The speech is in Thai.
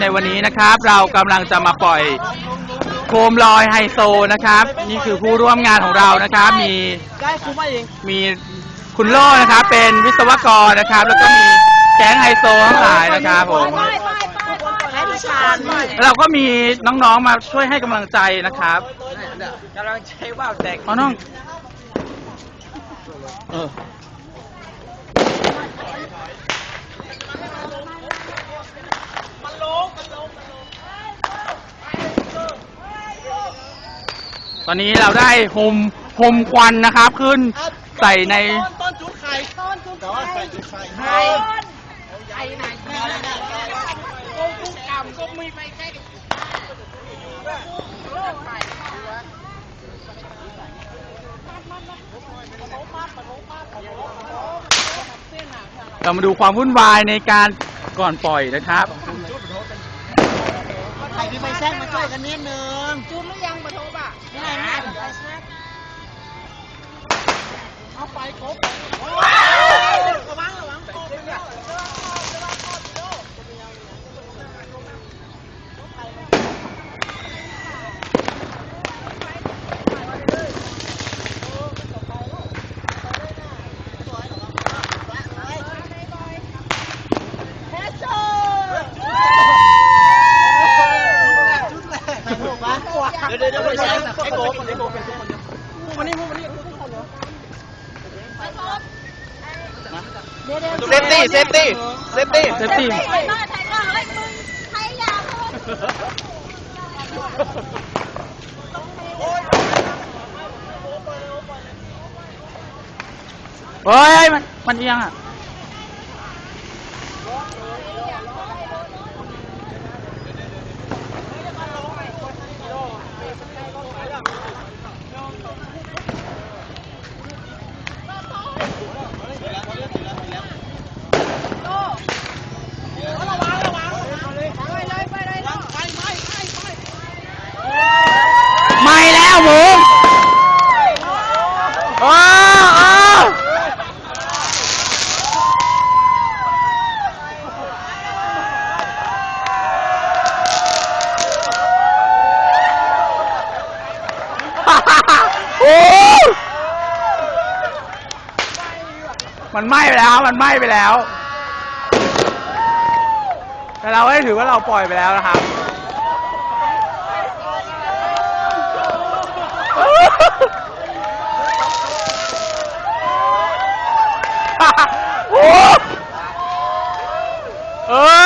ในวันนี้นะครับ เรากำลังจะมาปล่อยโคมลอยไฮโซนะครับ นี่คือผู้ร่วมงานของเรานะครับ มีได้คุ้มมาเองมีคุณโล่นะครับ เป็นวิศวกรนะครับ แล้วก็มีแก๊งไฮโซทั้งหลายนะครับผม ให้พิชานแล้วเราก็มีน้องๆมาช่วยให้กำลังใจนะครับกำลังใช้ว่าวแตกอ๋อน้อง เออ ตอนนี้เราได้โฮมโฮมควันนะครับขึ้นใส่ในต้นจุดไข่ต้นจุดไข่ใส่จุดไข่ไข่ไข่ไหนโอ้กุ้งกำก็มีไปแค่เรามาดูความวุ่นวายในการก่อนปล่อยนะครับใครมีไฟแท่งมาช่วยกันนิดนึงจูนหรือยังปะโทบอะ ดี๋ยวเดี๋ยวเดี๋ยวใช้ให้โกบให้โกบเป็นทุกคนพูดมานี่พูดมานี่พูดทุกคนเนาะเซฟตี้เซฟตี้เซฟตี้เซฟตี้ถ่ายมาถ่ายมาเฮ้ยมึงใช้ยาเฮ้ยมันมันเอียงอะ ไม่แล้วหมูโอ้โอ้โอ้ มันไหม้ไปแล้ว มันไหม้ไปแล้ว แต่เราให้ถือว่าเราปล่อยไปแล้วนะครับ โอ้เออ